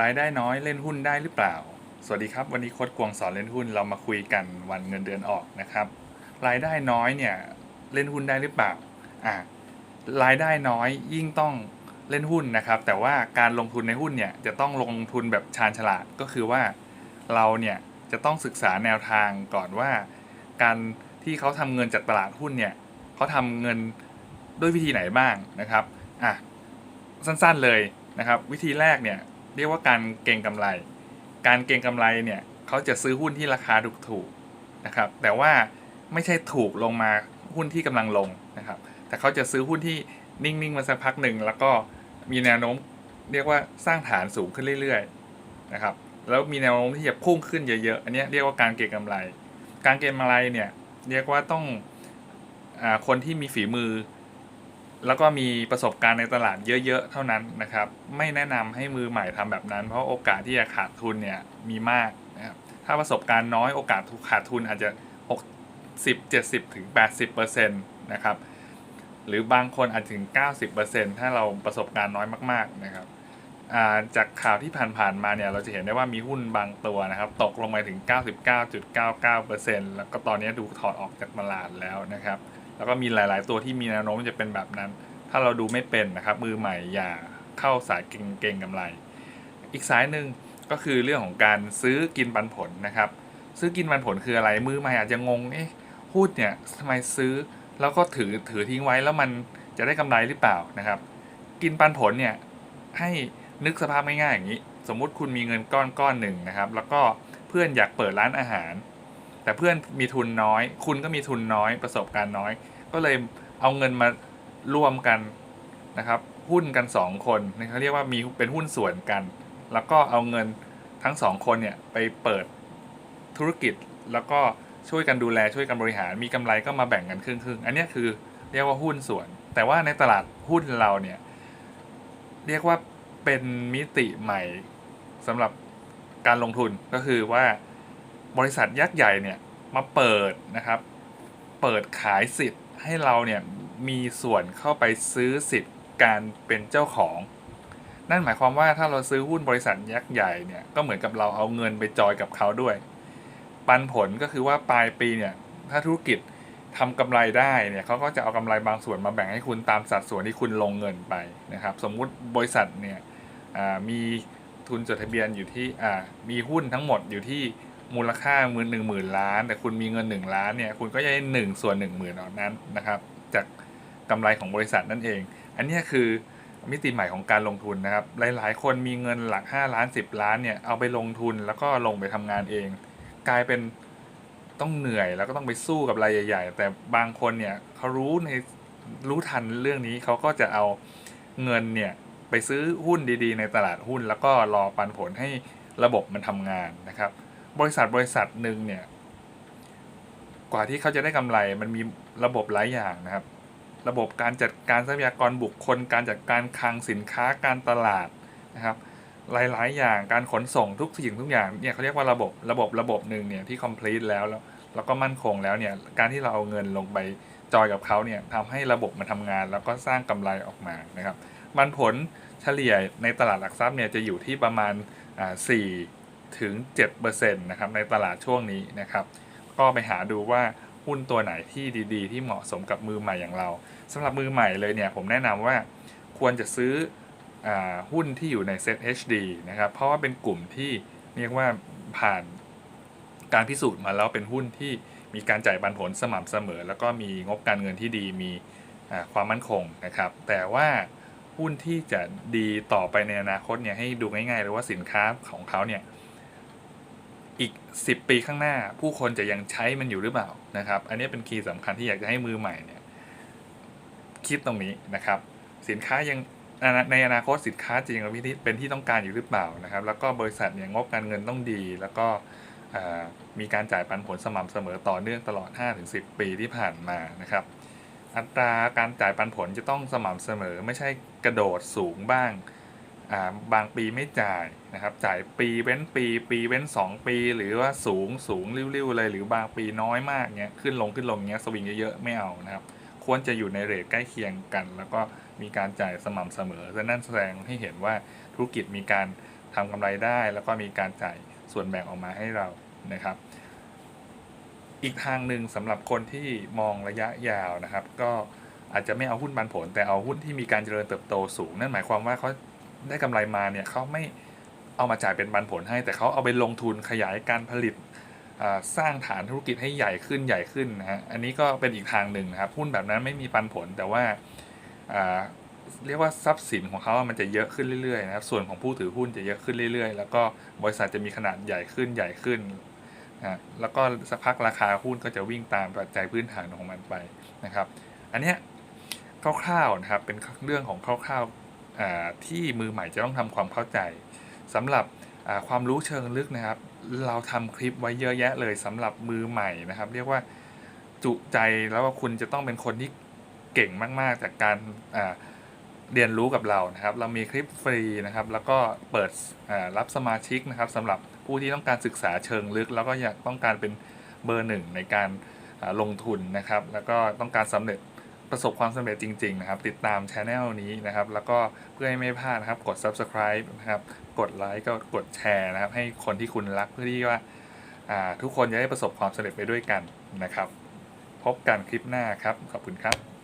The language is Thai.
รายได้น้อยเล่นหุ้นได้หรือเปล่า สวัสดีครับ วันนี้โค้ดกวงสอนเล่นหุ้นเรามาคุยกันวันเงินเดือนออกนะครับ รายได้น้อยเนี่ยเล่นหุ้นได้หรือเปล่าอ่ารายได้น้อยยิ่งต้องเล่นหุ้นนะครับ แต่ว่าการลงทุนในหุ้นเนี่ยจะต้องลงทุนแบบชาญฉลาดก็คือว่าเราเนี่ยจะต้องศึกษาแนวทางก่อนว่า การที่เขาทำเงินจากตลาดหุ้นเนี่ยเขาทำเงินด้วยวิธีไหนบ้างนะครับอะสั้นๆเลยนะครับ วิธีแรกเนี่ย เรียกว่าการเก็งกำไร การเก็งกำไรเนี่ยเขาจะซื้อหุ้นที่ราคาถูกๆนะครับ แต่ว่าไม่ใช่ถูกลงมาหุ้นที่กำลังลงนะครับ แต่เขาจะซื้อหุ้นที่นิ่งๆมาสักพักหนึ่งแล้วก็มีแนวโน้มเรียกว่าสร้างฐานสูงขึ้นเรื่อยๆนะครับ แล้วมีแนวโน้มที่จะพุ่งขึ้นเยอะๆ อันนี้เรียกว่าการเก็งกำไร การเก็งกำไรเนี่ยเรียกว่าต้องอคนที่มีฝีมือ แล้วก็มีประสบการณ์ในตลาดเยอะ ๆ เท่านั้นนะครับ ไม่แนะนำให้มือใหม่ทำแบบนั้น เพราะโอกาสที่จะขาดทุนเนี่ยมีมากนะครับถ้าประสบการณ์น้อยโอกาสขาดทุนอาจจะ60 70ถึง80%นะครับหรือบางคนอาจถึง 90%ถ้าเราประสบการณ์น้อยมาก ๆ นะครับจากข่าวที่ผ่านๆมาเนี่ยเราจะเห็นได้ว่ามีหุ้นบางตัวนะครับ ตกลงไปถึง 99.99%แล้วก็ตอนนี้ดูถอดออกจากตลาดแล้วนะครับ แล้วก็มีหลาย ๆ ตัวที่มีแนวโน้มจะเป็นแบบนั้น ถ้าเราดูไม่เป็นนะครับมือใหม่อย่าเข้าสายเก่งก่งกำไร อีกสายหนึ่งก็คือเรื่องของการซื้อกินปันผลนะครับ ซื้อกินปันผลคืออะไรมือใหม่อาจจะงงเอ๊ะหุ้นเนี่ยทำไมซื้อแล้วก็ถือถือทิ้งไว้แล้วมันจะได้กำไรหรือเปล่านะครับ กินปันผลเนี่ยให้นึกสภาพง่ายๆอย่างนี้ สมมุติคุณมีเงินก้อนก้อนหนึ่งนะครับ แล้วก็เพื่อนอยากเปิดร้านอาหาร แต่เพื่อนมีทุนน้อย คุณก็มีทุนน้อยประสบการณ์น้อย ก็เลยเอาเงินมาร่วมกันนะครับ หุ้นกัน 2 คนนะเขาเรียกว่ามีเป็นหุ้นส่วนกัน แล้วก็เอาเงินทั้งสองคนเนี่ยไปเปิดธุรกิจแล้วก็ช่วยกันดูแลช่วยกันบริหาร มีกำไรก็มาแบ่งกันครึ่งๆอันนี้คือเรียกว่าหุ้นส่วน แต่ว่าในตลาดหุ้นเราเนี่ยเรียกว่าเป็นมิติใหม่สำหรับการลงทุนก็คือว่า บริษัทยักษ์ใหญ่เนี่ยมาเปิดนะครับ เปิดขายสิทธิ์ให้เราเนี่ยมีส่วนเข้าไปซื้อสิทธิ์การเป็นเจ้าของ นั่นหมายความว่าถ้าเราซื้อหุ้นบริษัทยักษ์ใหญ่เนี่ยก็เหมือนกับเราเอาเงินไปจอยกับเขาด้วย ปันผลก็คือว่าปลายปีเนี่ยถ้าธุรกิจทำกำไรได้เนี่ยเขาก็จะเอากำไรบางส่วนมาแบ่งให้คุณตามสัดส่วนที่คุณลงเงินไปนะครับ สมมุติบริษัทเนี่ยมีทุนจดทะเบียนอยู่ที่มีหุ้นทั้งหมดอยู่ที่ มูลค่ามื่นหนึ่งหมื่นล้าน แต่คุณมีเงินหนึ่งล้านเนี่ยคุณก็จะได้หนึ่งส่วนหนึ่งหมื่นอนั้นนะครับ จากกำไรของบริษัทนั่นเอง อันนี้คือมิติใหม่ของการลงทุนนะครับ หลาย ๆ คนมีเงินหลัก 5 ล้าน 10 ล้านเนี่ยเอาไปลงทุนแล้วก็ลงไปทำงานเอง กลายเป็นต้องเหนื่อยแล้วก็ต้องไปสู้กับรายใหญ่ ๆ แต่บางคนเนี่ยเขารู้ในรู้ทันเรื่องนี้เขาก็จะเอาเงินเนี่ยไปซื้อหุ้นดีๆ ในตลาดหุ้น แล้วก็รอปันผลให้ระบบมันทำงานนะครับ บริษัทบริษัทหนึ่งเนี่ย กว่าที่เขาจะได้กำไรมันมีระบบหลายอย่างนะครับ ระบบการจัดการทรัพยากรบุคคล การจัดการคลังสินค้าการตลาดนะครับ หลายๆ อย่างการขนส่งทุกสิ่งทุกอย่างเนี่ยเขาเรียกว่าระบบระบบระบบหนึ่งเนี่ยที่ complete แล้วแล้วแล้วก็มั่นคงแล้วเนี่ยการที่เราเอาเงินลงไปจอยกับเขาเนี่ยทำให้ระบบมันทำงาน แล้วก็สร้างกำไรออกมานะครับปันผลเฉลี่ยในตลาดหลักทรัพย์เนี่ยจะอยู่ที่ประมาณ4 ถึง 7%นะครับในตลาดช่วงนี้นะครับ ก็ไปหาดูว่าหุ้นตัวไหนที่ดีๆ ที่เหมาะสมกับมือใหม่อย่างเราสำหรับมือใหม่เลยเนี่ยผมแนะนำว่าควรจะซื้ออหุ้นที่อยู่ใน Set HD นะครับ เพราะว่าเป็นกลุ่มที่เรียกว่าผ่านการพิสูจน์มาแล้วเป็นหุ้นที่มีการจ่ายปันผลสม่ำเสมอ แล้วก็มีงบการเงินที่ดีมีความมั่นคงนะครับ แต่ว่าหุ้นที่จะดีต่อไปในอนาคตเนี่ยให้ดูง่ายๆเลยว่าสินค้าของเขาเนี่ย อีก 10 ปีข้างหน้า ผู้คนจะยังใช้มันอยู่หรือเปล่านะครับ อันนี้เป็นคีย์สำคัญที่อยากจะให้มือใหม่เนี่ยคิดตรงนี้นะครับ สินค้ายังในอนาคตสินค้าจะยังเป็นที่ต้องการอยู่หรือเปล่านะครับ แล้วก็บริษัทเนี่ยงบการเงินต้องดี แล้วก็มีการจ่ายปันผลสม่ำเสมอต่อเนื่องตลอด 5-10 ปีที่ผ่านมานะครับ อัตราการจ่ายปันผลจะต้องสม่ำเสมอไม่ใช่กระโดดสูงบ้าง บางปีไม่จ่ายนะครับ จ่ายปีเว้นปี ปีเว้น 2 ปี หรือว่าสูงสูงริ้วๆเลยหรือบางปีน้อยมากเงี้ยขึ้นลงขึ้นลงเงี้ยสวิงเยอะๆไม่เอานะครับ ควรจะอยู่ในเรทใกล้เคียงกัน แล้วก็มีการจ่ายสม่ำเสมอนั่นแสดงให้เห็นว่าธุรกิจมีการททำกำไรได้ แล้วก็มีการจ่ายส่วนแบ่งออกมาให้เรานะครับ อีกทางหนึ่งสำหรับคนที่มองระยะยาวนะครับ ก็อาจจะไม่เอาหุ้นปันผล แต่เอาหุ้นที่มีการเจริญเติบโตสูง นั่นหมายความว่าเขา ได้กำไรมาเนี่ยเขาไม่เอามาจ่ายเป็นปันผลให้ แต่เขาเอาไปลงทุนขยายการผลิตสร้างฐานธุรกิจให้ใหญ่ขึ้นใหญ่ขึ้นนะฮะอันนี้ก็เป็นอีกทางหนึ่งนะครับหุ้นแบบนั้นไม่มีปันผลแต่ว่าเรียกว่าทรัพย์สินของเขามันจะเยอะขึ้นเรื่อยๆนะครับส่วนของผู้ถือหุ้นจะเยอะขึ้นเรื่อยๆ แล้วก็บริษัทจะมีขนาดใหญ่ขึ้นใหญ่ขึ้นนะฮะแล้วก็สักพักราคาหุ้นก็จะวิ่งตามปัจจัยพื้นฐานของมันไปนะครับ อันเนี้ยคร่าวๆนะครับเป็นเรื่องของคร่าวๆ ที่มือใหม่จะต้องทำความเข้าใจสำหรับความรู้เชิงลึกนะครับ เราทำคลิปไว้เยอะแยะเลยสำหรับมือใหม่นะครับ เรียกว่าจุใจแล้วว่าคุณจะต้องเป็นคนที่เก่งมาก ๆ จากการเรียนรู้กับเรานะครับ เรามีคลิปฟรีนะครับ แล้วก็เปิดรับสมาชิกนะครับสำหรับผู้ที่ต้องการศึกษาเชิงลึก แล้วก็อยากต้องการเป็นเบอร์หนึ่งในการลงทุนนะครับ แล้วก็ต้องการสำเร็จ ประสบความสำเร็จจริง ๆ นะครับ ติดตามช anel นี้นะครับ แล้วก็เพื่อให้ไม่พลาดนะครับ กด subscribe นะครับ กดไลค์ก็กดแชร์นะครับ ให้คนที่คุณรักเพื่อที่ว่าอ่าทุกคนจะได้ประสบความสำเร็จไปด้วยกันนะครับ พบกันคลิปหน้าครับ ขอบคุณครับ